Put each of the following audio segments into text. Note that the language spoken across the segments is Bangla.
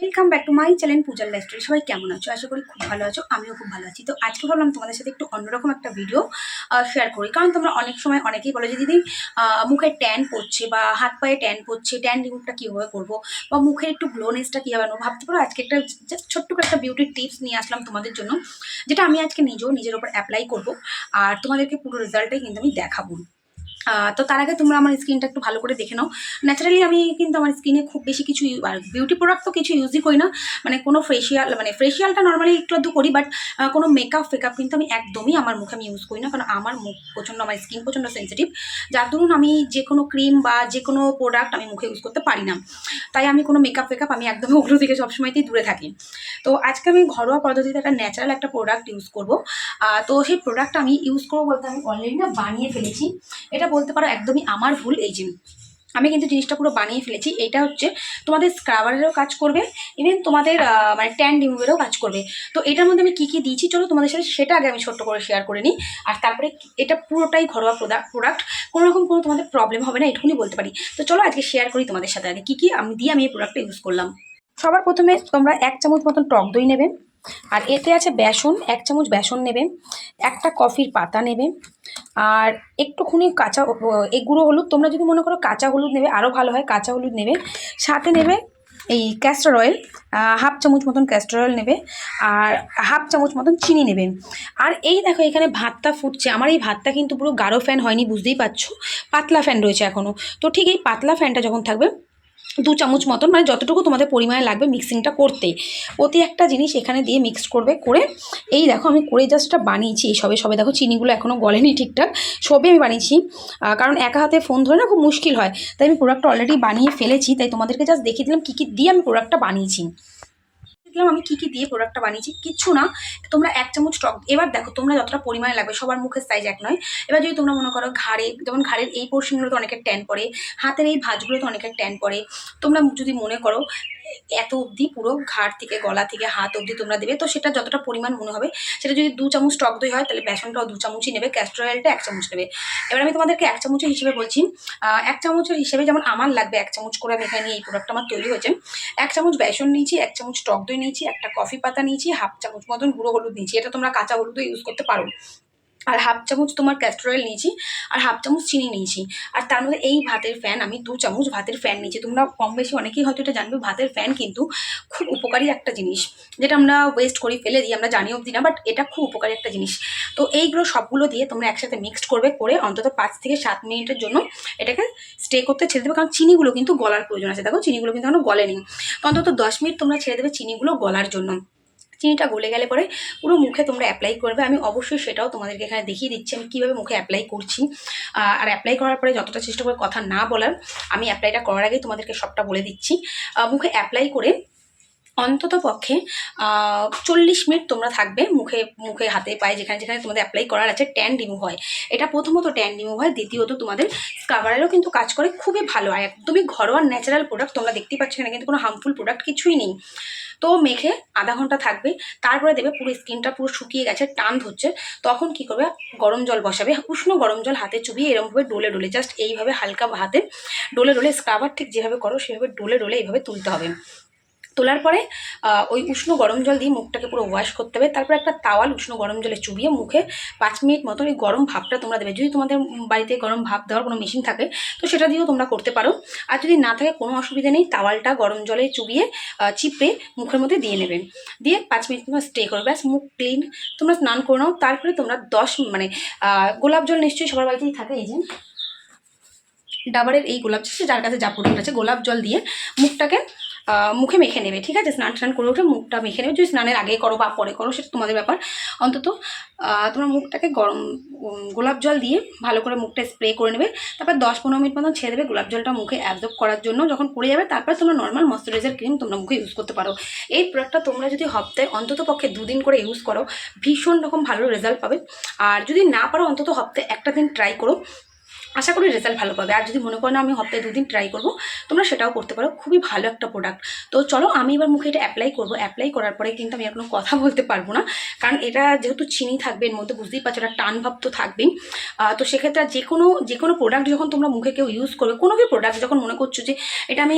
Welcome back to my channel পূজার লাইফস্টাইল সবাই কেমন আছো? আশা করি খুব ভালো আছো, আমিও খুব ভালো আছি। তো আজকে ভাবলাম তোমাদের সাথে একটু অন্যরকম একটা ভিডিও শেয়ার করি। কারণ তোমরা অনেক সময় অনেকেই বলো যে, দিদি মুখে ট্যান পড়ছে বা হাত পায়ে ট্যান পড়ছে ট্যান রিমুভটা কীভাবে করব? বা মুখের একটু গ্লোনেসটা কীভাবে আনব ভাবতে পারো, আজকে একটা ছোট্ট একটা বিউটির টিপস নিয়ে আসলাম তোমাদের জন্য, যেটা আমি আজকে নিজেও নিজের ওপর অ্যাপ্লাই করব। আর তোমাদেরকে পুরো রেজাল্টটাই কিন্তু আমি দেখাবো। তো তার আগে তোমরা আমার স্কিনটা একটু ভালো করে দেখে নাও। ন্যাচারালি আমি কিন্তু আমার স্কিনে খুব বেশি কিছু আর বিউটি প্রোডাক্ট তো কিছু ইউজই করি না। মানে কোনো ফেশিয়াল মানে ফেসিয়ালটা নর্মালি একটু আধটু করি বাট কোনো মেকআপ ফেকআপ কিন্তু আমি একদমই আমার মুখে আমি ইউজ করি না, কারণ আমার মুখ প্রচণ্ড আমার স্কিন প্রচণ্ড সেন্সিটিভ যার দরুন আমি যে কোনো ক্রিম বা যে কোনো প্রোডাক্ট আমি মুখে ইউজ করতে পারি না। তাই আমি কোনো মেকআপ ফেকআপ আমি একদমই ওগুলো থেকে সবসময়তেই দূরে থাকি। তো আজকে আমি ঘরোয়া পদ্ধতিতে একটা ন্যাচারাল একটা প্রোডাক্ট ইউজ করব। তো সেই প্রোডাক্টটা আমি ইউজ করব বলতে আমি অলরেডি না বানিয়ে ফেলেছি। এটা বলতে পারো একদমই আমার ভুল, এই যে আমি কিন্তু জিনিসটা পুরো বানিয়ে ফেলেছি। এটা হচ্ছে তোমাদের স্ক্রাবারেরও কাজ করবে ইভেন তোমাদের মানে ট্যান রিমুভেরও কাজ করবে। তো এটার মধ্যে আমি কী কী দিয়েছি চলো তোমাদের সাথে, সেটা আগে আমি ছোট্ট করে শেয়ার করে নিই। আর তারপরে এটা পুরোটাই ঘরোয়া প্রোডাক্ট প্রোডাক্ট কোনো রকম কোনো তোমাদের প্রবলেম হবে না, এটুকুনি বলতে পারি। তো চলো আজকে শেয়ার করি তোমাদের সাথে আগে, কী কী আমি দিয়ে আমি এই প্রোডাক্টটা ইউজ করলাম। সবার প্রথমে তোমরা এক চামচ মতন টক দই নেবে। আর এতে আছে বেসন, এক চামচ বেসন নেবে একটা কফির পাতা নেবে আর একটুখানি কাঁচা এই গুঁড়ো হলুদ, তোমরা যদি মনে করো কাঁচা হলুদ নেবে, আরও ভালো হয় কাঁচা হলুদ নেবে। সাথে নেবে এই ক্যাস্টার অয়েল হাফ চামচ মতন ক্যাস্টার অয়েল নেবে, আর হাফ চামচ মতন চিনি নেবে আর এই দেখো এখানে ভাতটা ফুটছে, আমার এই ভাতটা কিন্তু পুরো গাঢ় ফ্যান হয়নি, বুঝতেই পারছ? পাতলা ফ্যান রয়েছে এখনও তো ঠিক এই পাতলা ফ্যানটা যখন থাকবে দু চামচ মতন মানে যতটুকু তোমাদের পরিমাণে লাগবে মিক্সিংটা করতে প্রতি একটা জিনিস এখানে দিয়ে মিক্স করবে, করে এই দেখো আমি করে জাস্টটা বানিয়েছি, এই সবে সবে দেখো চিনিগুলো এখনও গলেনি ঠিকঠাক, সবে আমি বানিয়েছি। কারণ একা হাতে ফোন ধরে না খুব মুশকিল হয়। তাই আমি প্রোডাক্টটা অলরেডি বানিয়ে ফেলেছি, তাই তোমাদেরকে জাস্ট দেখিয়ে দিলাম কী কী দিয়ে আমি প্রোডাক্টটা বানিয়েছি। দেখলাম আমি কী কী দিয়ে প্রোডাক্টটা বানিয়েছি, কিচ্ছু না, তোমরা এক চামচ টক এবার দেখো তোমরা যতটা পরিমাণে লাগবে, সবার মুখের সাইজ এক নয়। এবার যদি তোমরা মনে করো ঘাড়ে, যেমন ঘাড়ের এই পোর্শনগুলোতে অনেকের ট্যান পড়ে হাতের এই ভাঁজগুলোতে অনেকের ট্যান পড়ে তোমরা যদি মনে করো এত অবধি পুরো ঘাড় থেকে, গলা থেকে, হাত অবধি তোমরা দেবে, তো সেটা যতটা পরিমাণ মনে হবে, সেটা যদি দু চামচ টক দই হয়, তাহলে বেসনটাও দু চামচই নেবে ক্যাস্টর অয়েলটা এক চামচ নেবে। এবার আমি তোমাদেরকে এক চামচের হিসেবে বলছি এক চামচের হিসেবে যেমন আমার লাগবে এক চামচ করে আমি এখানে এই প্রোডাক্টটা আমার তৈরি হয়েছে, এক চামচ বেসন নিয়েছি, এক চামচ টক দই নিয়েছি, একটা কফি পাতা নিয়েছি, হাফ চামচ মতন গুঁড়ো হলুদ নিয়েছি। এটা তোমরা কাঁচা হলুদও ইউজ করতে পারো। আর হাফ চামচ তোমার ক্যাস্টর অয়েল নিয়েছি, আর হাফ চামচ চিনি নিয়েছি। আর তার মধ্যে এই ভাতের ফ্যান আমি দু চামচ ভাতের ফ্যান নিয়েছি। তোমরা কম বেশি অনেকেই হয়তো এটা জানবে, ভাতের ফ্যান কিন্তু খুব উপকারী একটা জিনিস, যেটা আমরা ওয়েস্ট করি ফেলে দিই, আমরা জানি অবধি না বাট এটা খুব উপকারী একটা জিনিস। তো এইগুলো সবগুলো দিয়ে তোমরা একসাথে মিক্সড করবে, করে অন্তত পাঁচ থেকে সাত মিনিটের জন্য এটাকে স্টে করতে ছেড়ে দেবে, কারণ চিনিগুলো কিন্তু গলার প্রয়োজন আছে। দেখো, চিনিগুলো কিন্তু এখনও গলেনি। অন্তত দশ মিনিট তোমরা ছেড়ে দেবে চিনিগুলো গলার জন্য। চিনিটা গলে গেলে পরে পুরো মুখে তোমরা অ্যাপ্লাই করবে। আমি অবশ্যই সেটাও তোমাদেরকে এখানে দেখিয়ে দিচ্ছি আমি কীভাবে মুখে অ্যাপ্লাই করছি। আর অ্যাপ্লাই করার পরে যতটা চেষ্টা করে কথা না বলার, আমি অ্যাপ্লাইটা করার আগেই তোমাদেরকে সবটা বলে দিচ্ছি। মুখে অ্যাপ্লাই করে অন্তত পক্ষে চল্লিশ মিনিট তোমরা থাকবে মুখে মুখে হাতে পায়ে যেখানে যেখানে তোমাদের অ্যাপ্লাই করার আছে ট্যান রিমুভ হয়। এটা প্রথমত ট্যান রিমুভ হয়, দ্বিতীয়ত তোমাদের স্কাবারেরও কিন্তু কাজ করে খুবই ভালো, আর একদমই ঘরোয়া ন্যাচারাল প্রোডাক্ট তোমরা দেখতেই পাচ্ছ এখানে কিন্তু কোনো হার্মফুল প্রোডাক্ট কিছুই নেই। তো মেখে আধা ঘণ্টা থাকবে, তারপরে দেবে পুরো স্কিনটা পুরো শুকিয়ে গেছে, টান ধরছে, তখন কি করবে, গরম জল বসাবে, উষ্ণ গরম জল হাতে চুবিয়ে এরমভাবে ডোলে ডোলে জাস্ট এইভাবে হালকা হাতে ডোলে ডোলে স্ক্রাবার ঠিক যেভাবে করো, সেভাবে ডোলে ডোলে এইভাবে তুলতে হবে। তোলার পরে ওই উষ্ণ গরম জল দিয়ে মুখটাকে পুরো ওয়াশ করতে হবে। তারপর একটা তাওয়াল উষ্ণ গরম জলে চুবিয়ে মুখে পাঁচ মিনিট মতন ওই গরম ভাবটা তোমরা দেবে। যদি তোমাদের বাড়িতে গরম ভাব দেওয়ার কোনো মেশিন থাকে, তো সেটা দিয়েও তোমরা করতে পারো। আর যদি না থাকে, কোনো অসুবিধা নেই, তাওয়ালটা গরম জলে চুবিয়ে চিপে মুখের মধ্যে দিয়ে নেবে। দিয়ে পাঁচ মিনিট তোমরা স্টে করো। ব্যাস, মুখ ক্লিন তোমরা স্নান করে নাও। তারপরে তোমরা দশ মানে গোলাপ জল নিশ্চয়ই সবার বাড়িতেই থাকে, এই যে। ডাবারের এই গোলাপ জল যার কাছে যা প্রোডাক্ট আছে গোলাপ জল দিয়ে মুখটাকে মুখে মেখে নেবে, ঠিক আছে? স্নান টান করে উঠে মুখটা মেখে নেবে। যদি স্নানের আগে করো বা পরে করো, সেটা তোমাদের ব্যাপার। অন্তত তোমরা মুখটাকে গরম গোলাপ জল দিয়ে ভালো করে মুখটা স্প্রে করে নেবে। তারপর দশ পনেরো মিনিট মতন ছেড়ে দেবে গোলাপ জলটা মুখে অ্যাবজর্ব করার জন্য। যখন পড়ে যাবে, তারপর তোমরা নর্মাল ময়শ্চারাইজার ক্রিম তোমরা মুখে ইউজ করতে পারো। এই প্রোডাক্টটা তোমরা যদি হপ্তাহে অন্তত পক্ষে দুদিন করে ইউজ করো, ভীষণ রকম ভালো রেজাল্ট পাবে। আর যদি না পারো, অন্তত হপ্তাহে একটা দিন ট্রাই করো। আশা করি রেজাল্ট ভালো পাবে। আর যদি মনে করো আমি সপ্তাহে দুদিন ট্রাই করব, তোমরা সেটাও করতে পারো। খুবই ভালো একটা প্রোডাক্ট তো চলো, আমি এবার মুখে এটা অ্যাপ্লাই করব। অ্যাপ্লাই করার পরে কিন্তু আমি আর কোনো কথা বলতে পারব না। কারণ এটা যেহেতু চিনি থাকবে, এর মধ্যে বুঝতেই পারছ একটা টান ভাব তো থাকবেই। তো সেক্ষেত্রে যে কোনো যে কোনো প্রোডাক্ট যখন তোমরা মুখে কেউ ইউজ করবে, কোনো কি প্রোডাক্ট যখন মনে করছ যে এটা আমি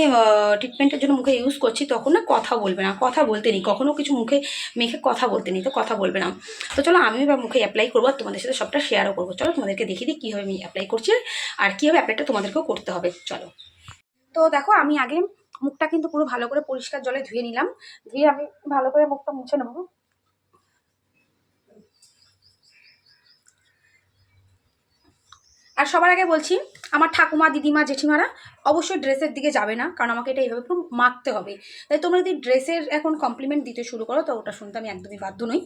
ট্রিটমেন্টের জন্য মুখে ইউজ করছি, তখন না কথা বলবে না। কথা বলতে নেই। কখনো কিছু মুখে মেখে কথা বলতে নেই, তো কথা বলবে না। তো চলো, আমি এবার মুখে অ্যাপ্লাই করব আর তোমাদের সাথে সবটা শেয়ারও করব। চলো, তোমাদেরকে দেখিয়ে দিই কীভাবে আমি অ্যাপ্লাই করছি। আর কীভাবে অ্যাপ্লাইটা তোমাদেরকেও করতে হবে, চলো। তো দেখো, আমি আগে মুখটা কিন্তু পুরো ভালো করে পরিষ্কার জলে ধুয়ে নিলাম। ধুয়ে আমি ভালো করে মুখটা মুছে নেব। আর সবার আগে বলছি, আমার ঠাকুমা, দিদিমা, জেঠিমারা অবশ্যই ড্রেসের দিকে যাবে না, কারণ আমাকে এটা এইভাবে পুরো মাখতে হবে। তাই তোমরা যদি ড্রেসের এখন কমপ্লিমেন্ট দিতে শুরু করো, তো ওটা শুনতে আমি একদমই বাধ্য নই।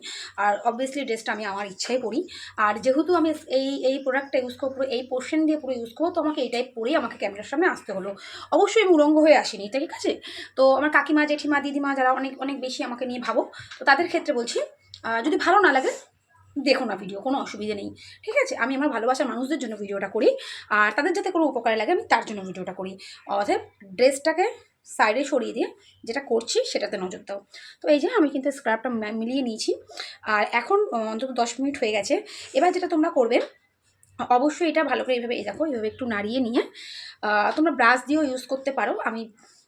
আর অবভিয়াসলি ড্রেসটা আমি আমার ইচ্ছাই পরি। আর যেহেতু আমি এই এই প্রোডাক্টটা ইউজ করব, পুরো এই পোর্শন দিয়ে পুরো ইউজ করব, তো আমাকে এই টাইপ পরেই আমাকে ক্যামেরার সামনে আসতে হলো। অবশ্যই আমি উলঙ্গ হয়ে আসিনি ঠিক আছে? তো আমার কাকিমা, জেঠিমা, দিদিমা যারা অনেক অনেক বেশি আমাকে নিয়ে ভাবো তো তাদের ক্ষেত্রে বলছি যদি ভালো না লাগে দেখো না ভিডিও কোনো অসুবিধে নেই। ঠিক আছে? আমি আমার ভালোবাসার মানুষদের জন্য ভিডিওটা করি, আর তাদের যাতে কোনো উপকারে লাগে আমি তার জন্য ভিডিওটা করি। অতএব ড্রেসটাকে সাইডে সরিয়ে দিয়ে যেটা করছি সেটাতে নজর দাও। তো এই যে আমি কিন্তু স্ক্রাবটা মিলিয়ে নিয়েছি। আর এখন অন্তত দশ মিনিট হয়ে গেছে। এবার যেটা তোমরা করবে, অবশ্যই এটা ভালো করে এইভাবে, এই দেখো, এইভাবে একটু নাড়িয়ে নিয়ে তোমরা ব্রাশ দিয়েও ইউজ করতে পারো। আমি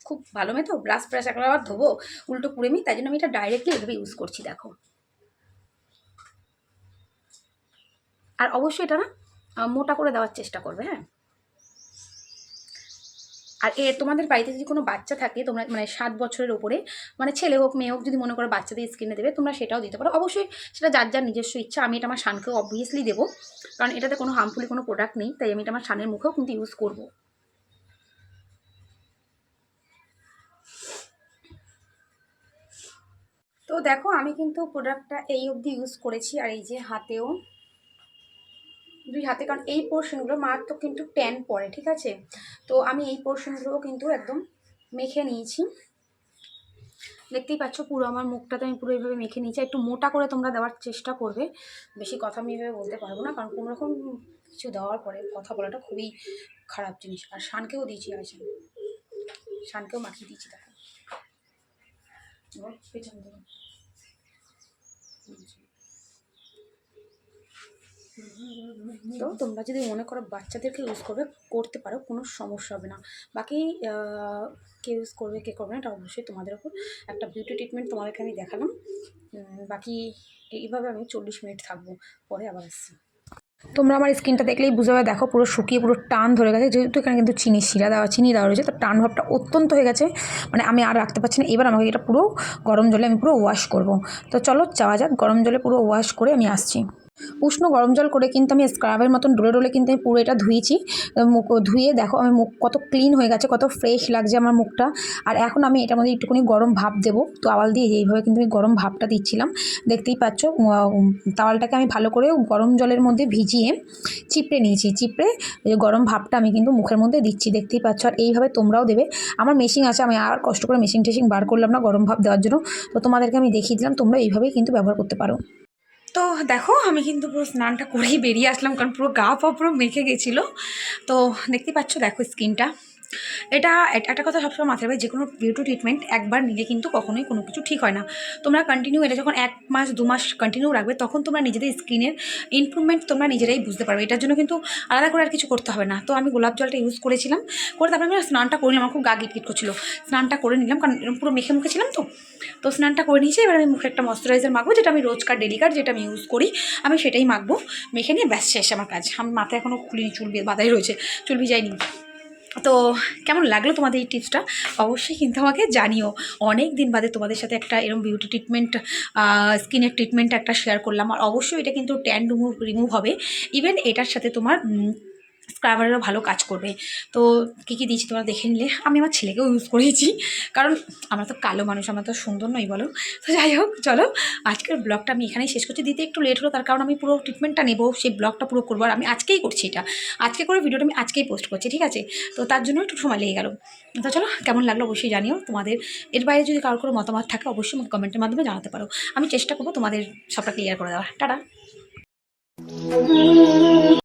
খুব ভালো মেয়ে তো ব্রাশ ব্রাশ একবার ধোবো, উল্টো পুড়ে তাই জন্য আমি এটা ডাইরেক্টলি এইভাবে ইউজ করছি, দেখো। আর অবশ্যই এটা না মোটা করে দেওয়ার চেষ্টা করবে হ্যাঁ। আর এ, তোমাদের বাড়িতে যদি কোনো বাচ্চা থাকে, তোমরা মানে সাত বছরের ওপরে মানে ছেলে হোক, মেয়ে হোক, যদি মনে করো বাচ্চাদের স্কিনে দেবে, তোমরা সেটাও দিতে পারো। অবশ্যই সেটা যার যার নিজস্ব ইচ্ছা, আমি এটা আমার শানকেও অবভিয়াসলি দেবো। কারণ এটাতে কোনো হার্মফুলি কোনো প্রোডাক্ট নেই, তাই আমি এটা আমার শানের মুখেও কিন্তু ইউজ করব। তো দেখো, আমি কিন্তু প্রোডাক্টটা এই অবধি ইউজ করেছি, আর এই যে হাতেও দুই হাতে, কারণ এই পোর্শনগুলো মারাত্মক কিন্তু ট্যান পড়ে, ঠিক আছে? তো আমি এই পোর্শনগুলোও কিন্তু একদম মেখে নিয়েছি। দেখতেই পাচ্ছ পুরো আমার মুখটাতে আমি পুরো এইভাবে মেখে নিয়েছি। একটু মোটা করে তোমরা দেওয়ার চেষ্টা করবে। বেশি কথা আমি এভাবে বলতে পারব না, কারণ কোনো রকম কিছু দেওয়ার পরে কথা বলাটা খুবই খারাপ জিনিস। আর শানকেও দিয়েছি আর শানকেও মাখিয়ে দিয়েছি, দেখো। পেছন থেকে তো তোমরা যদি মনে করো বাচ্চাদেরকে ইউজ করবে, করতে পারো, কোনো সমস্যা হবে না। বাকি কে ইউজ করবে, কে করবে না, এটা অবশ্যই তোমাদের ওপর একটা বিউটি ট্রিটমেন্ট তোমাদেরকে আমি দেখালাম। বাকি এইভাবে আমি চল্লিশ মিনিট থাকব, পরে আবার আসছি। তোমরা আমার স্কিনটা দেখলেই বুঝে যাবে, দেখো পুরো শুকিয়ে পুরো টান ধরে গেছে, যেহেতু এখানে কিন্তু চিনি, শিরা দেওয়া, চিনি দেওয়া রয়েছে, তো টান ভাবটা অত্যন্ত হয়ে গেছে। মানে আমি আর রাখতে পারছি না, এবার আমাকে এটা পুরো গরম জলে আমি পুরো ওয়াশ করব। তো চলো, যাওয়া যাক, গরম জলে পুরো ওয়াশ করে আমি আসছি। উষ্ণ গরম জল করে কিন্তু আমি স্ক্রাবের মতন ডোলে ডোলে কিন্তু আমি পুরো এটা ধুয়েছি। মুখ, ধুয়ে দেখো আমি মুখ কত ক্লিন হয়ে গেছে, কত ফ্রেশ লাগছে আমার মুখটা। আর এখন আমি এটার মধ্যে একটুখানি গরম ভাপ দেবো। তো আওয়াল দিয়ে এইভাবে কিন্তু আমি গরম ভাপটা দিচ্ছিলাম, দেখতেই পাচ্ছ তাওয়ালটাকে আমি ভালো করে গরম জলের মধ্যে ভিজিয়ে চিপড়ে নিয়েছি। চিপড়ে গরম ভাপটা আমি কিন্তু মুখের মধ্যে দিচ্ছি, দেখতেই পাচ্ছ। আর এইভাবে তোমরাও দেবে। আমার মেশিন আছে, আমি আর কষ্ট করে মেশিন টেশিন বার করলাম না গরম ভাপ দেওয়ার জন্য। তো তোমাদেরকে আমি দেখিয়ে দিলাম, তোমরা এইভাবেই কিন্তু ব্যবহার করতে পারো। তো দেখো, আমি কিন্তু পুরো স্নানটা করেই বেরিয়ে আসলাম, কারণ পুরো গা পা পুরো মেখে গেছিল। তো দেখতে পাচ্ছ, দেখো স্কিনটা। এটা একটা কথা সবসময় মাথায় রাখবে যে কোনো বিউটি ট্রিটমেন্ট একবার নিলে কিন্তু কখনোই কোনো কিছু ঠিক হয় না। তোমরা কন্টিনিউ এটা যখন এক মাস, দু মাস কন্টিনিউ রাখবে, তখন তোমরা নিজেদের স্কিনের ইমপ্রুভমেন্ট তোমরা নিজেরাই বুঝতে পারবে। এটার জন্য কিন্তু আলাদা করে আর কিছু করতে হবে না। তো আমি গোলাপ জলটা ইউজ করেছিলাম, করে তারপরে আমি স্নানটা করে নিলাম, আমার খুব গা গিটগিট করছিল। স্নানটা করে নিলাম, কারণ পুরো মেখে মুখে ছিলাম তো। তো স্নানটা করে নিয়েছি, এবার আমি মুখে একটা ময়শ্চারাইজার মাখবো, যেটা আমি রোজকার ডেলিকার যেটা আমি ইউজ করি, আমি সেটাই মাখবো। মেখে নিয়ে ব্যাস শেষ আমার কাজ। আমি মাথায় এখনও খুলিনি, চুল বাঁধাই রয়েছে, চুল ভিজাইনি। তো কেমন লাগল তোমাদের এই টিপসটা? অবশ্যই কিন্তু আমাকে জানিও। অনেক দিন বাদে তোমাদের সাথে একটা এরকম বিউটি ট্রিটমেন্ট স্কিনের ট্রিটমেন্ট একটা শেয়ার করলাম। আর অবশ্যই এটা কিন্তু ট্যান রিমুভ রিমুভ হবে। ইভেন এটার সাথে তোমার স্ক্রাবারেরও ভালো কাজ করবে। তো কী কী দিয়েছি তোমরা দেখে নিলে? আমি আমার ছেলেকেও ইউজ করেছি। কারণ আমরা তো কালো মানুষ, আমরা তো সুন্দর নই বলো। তো যাই হোক, চলো। আজকের ব্লগটা আমি এখানেই শেষ করছি। দিতে একটু লেট হলো, তার কারণ আমি পুরো ট্রিটমেন্টটা নেব। সেই ব্লগটা পুরো করব আর আমি আজকেই করছি এটা। আজকে করে ভিডিওটা আমি আজকেই পোস্ট করছি, ঠিক আছে? তো তার জন্য একটু সময় লেগে গেল। তো চলো, কেমন লাগল অবশ্যই জানিও। তোমাদের, এর বাইরে যদি কারোর কোনো মতামত থাকে, অবশ্যই আমাকে কমেন্টের মাধ্যমে জানাতে পারো। আমি চেষ্টা করব তোমাদের সবটা ক্লিয়ার করে দেওয়ার। টাটা!